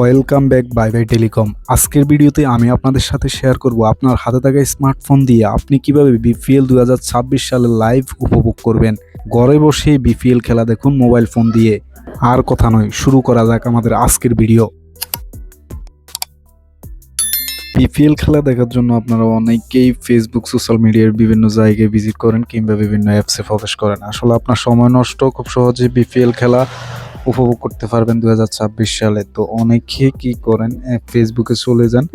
Welcome back bye bye telecom আজকের ভিডিওতে আমি আপনাদের সাথে শেয়ার করব আপনার হাতে থাকা স্মার্টফোন দিয়ে আপনি কীভাবে বিপিএল দু সালে লাইভ উপভোগ করবেন। ঘরে বসে বিপিএল খেলা দেখুন মোবাইল ফোন দিয়ে। আর কথা নয়, শুরু করা যাক আমাদের আজকের ভিডিও। বিপিএল খেলা দেখার জন্য আপনারা অনেকেই ফেসবুক সোশ্যাল মিডিয়ার বিভিন্ন জায়গায় ভিজিট করেন কিংবা বিভিন্ন অ্যাপসে প্রবেশ করেন। আসলে আপনার সময় নষ্ট, খুব সহজে বিপিএল খেলা উপভোগ করতে পারবেন দু হাজার ছাব্বিশ সালে। তো অনেকে কি করেন ফেসবুকে চলে যান।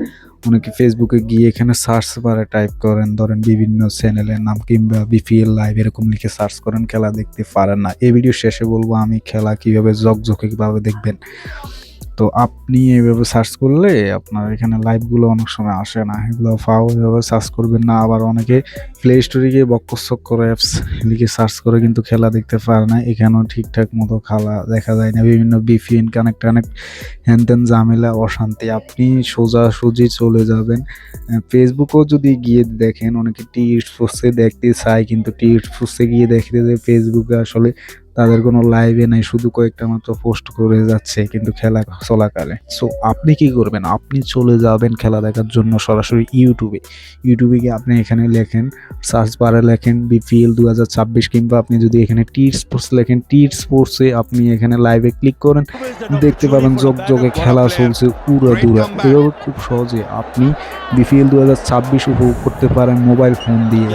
অনেকে ফেসবুকে গিয়ে এখানে সার্চ বারে টাইপ করেন। ধরেন বিভিন্ন চ্যানেলের নাম কিংবা বিপিএল লাইভ এরকম লিখে সার্চ করেন, খেলা দেখতে পারেন না। এই ভিডিও শেষে বলব আমি খেলা কীভাবে কীভাবে দেখবেন। তো আপনি এইভাবে সার্চ করলে আপনার এখানে লাইভগুলো অনেক সময় আসে না। এগুলো ফাও এভাবে সার্চ করবেন না। আবার অনেকে প্লে স্টোরে গিয়ে বক্কসক করে অ্যাপস লিখে সার্চ করে কিন্তু খেলা দেখতে পারে না। এখানেও ঠিকঠাক মতো খেলা দেখা যায় না। বিভিন্ন বিপিএন কানেক্ট কানেক্ট হ্যান ত্যান ঝামেলা, অশান্তি। আপনি সোজাসুজি চলে যাবেন। ফেসবুকেও যদি গিয়ে দেখেন, অনেকে টি পোস্টে দেখতে চায়, কিন্তু টি পোস্টে গিয়ে দেখতে যে ফেসবুকে আসলে তাদের কোনো লাইভে নাই, শুধু কয়েকটা মাত্র পোস্ট করে যাচ্ছে কিন্তু খেলা চলাকালে। সো আপনি কি করবেন? আপনি চলে যাবেন খেলা দেখার জন্য সরাসরি ইউটিউবে ইউটিউবে গিয়ে আপনি এখানে লেখেন সার্চ বারে লেখেন বিপিএল দু হাজার ছাব্বিশ কিংবা আপনি যদি এখানে টি স্পোর্টস লেখেন টি স্পোর্টসে আপনি এখানে লাইভে ক্লিক করেন, দেখতে পাবেন যোগ যোগে খেলা চলছে উড়া দুরা এভাবে খুব সহজে আপনি বিপিএল দু হাজার ছাব্বিশ উপভোগ করতে পারেন মোবাইল ফোন দিয়ে।